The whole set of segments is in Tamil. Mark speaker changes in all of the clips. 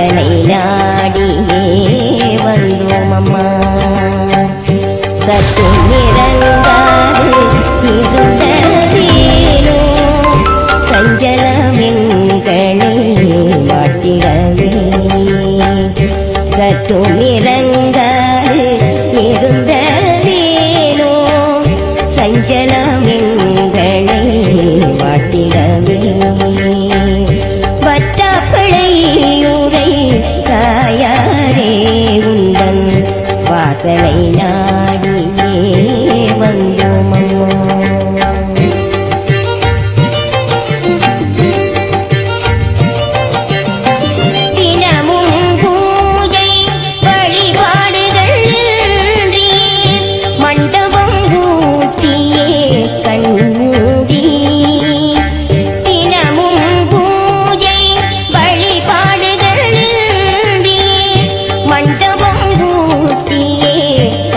Speaker 1: ಸಲೈಲಾಡಿಗೆ ಬಂದು ಮಮ್ಮ ಸತ್ತು ನಿರಂಗಾದು ಇರುತ್ತದೇನು ಸಂಜಲವೆಂಗಳೇ ಮಾತಿರವೇ ಸತ್ತು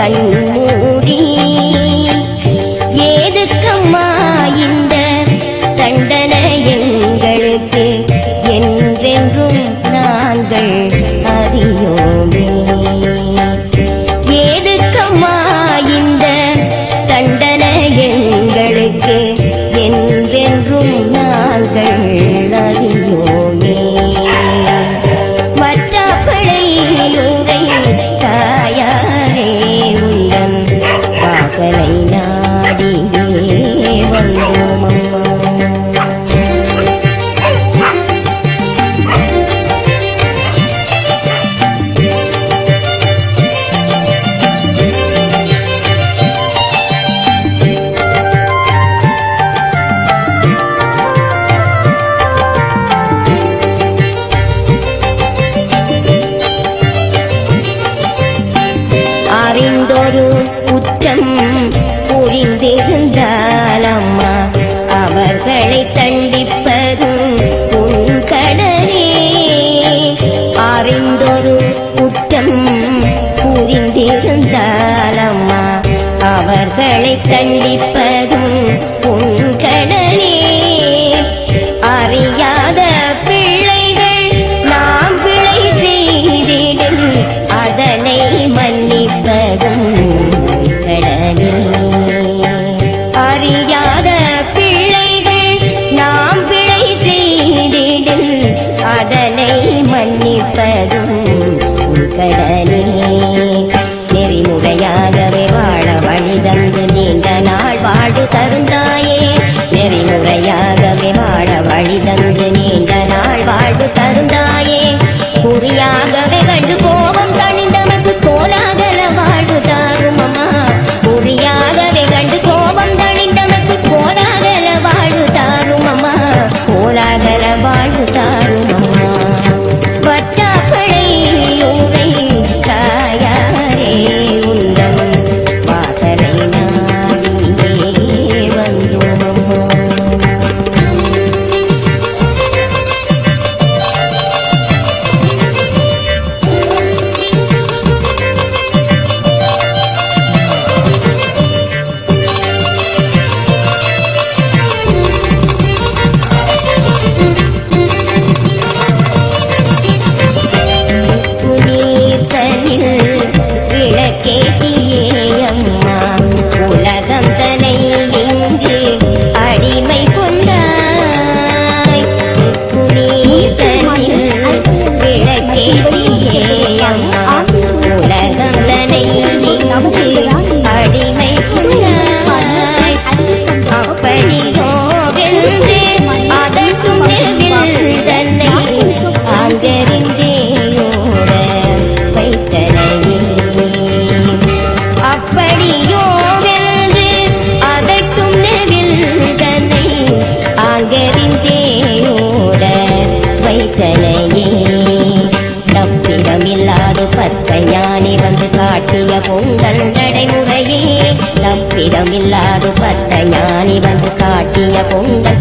Speaker 1: 还有 கண்டிப்பதும் உன் கடலே. அறிந்தொரு குற்றம் புரிந்திருந்தாலம்மா அவர்களை கண்டிப்ப மன்னிப்பதும் கடனே நெறிமுறையாகவே வாழ வழி தந்து நீண்ட நாள் வாழ்வு தருந்தாயே. நெறிமுறையாகவே வாழ வழி தந்து நீண்ட நாள் வாழ்வு தருந்தாயே. குறியாகவே తెలియకుండా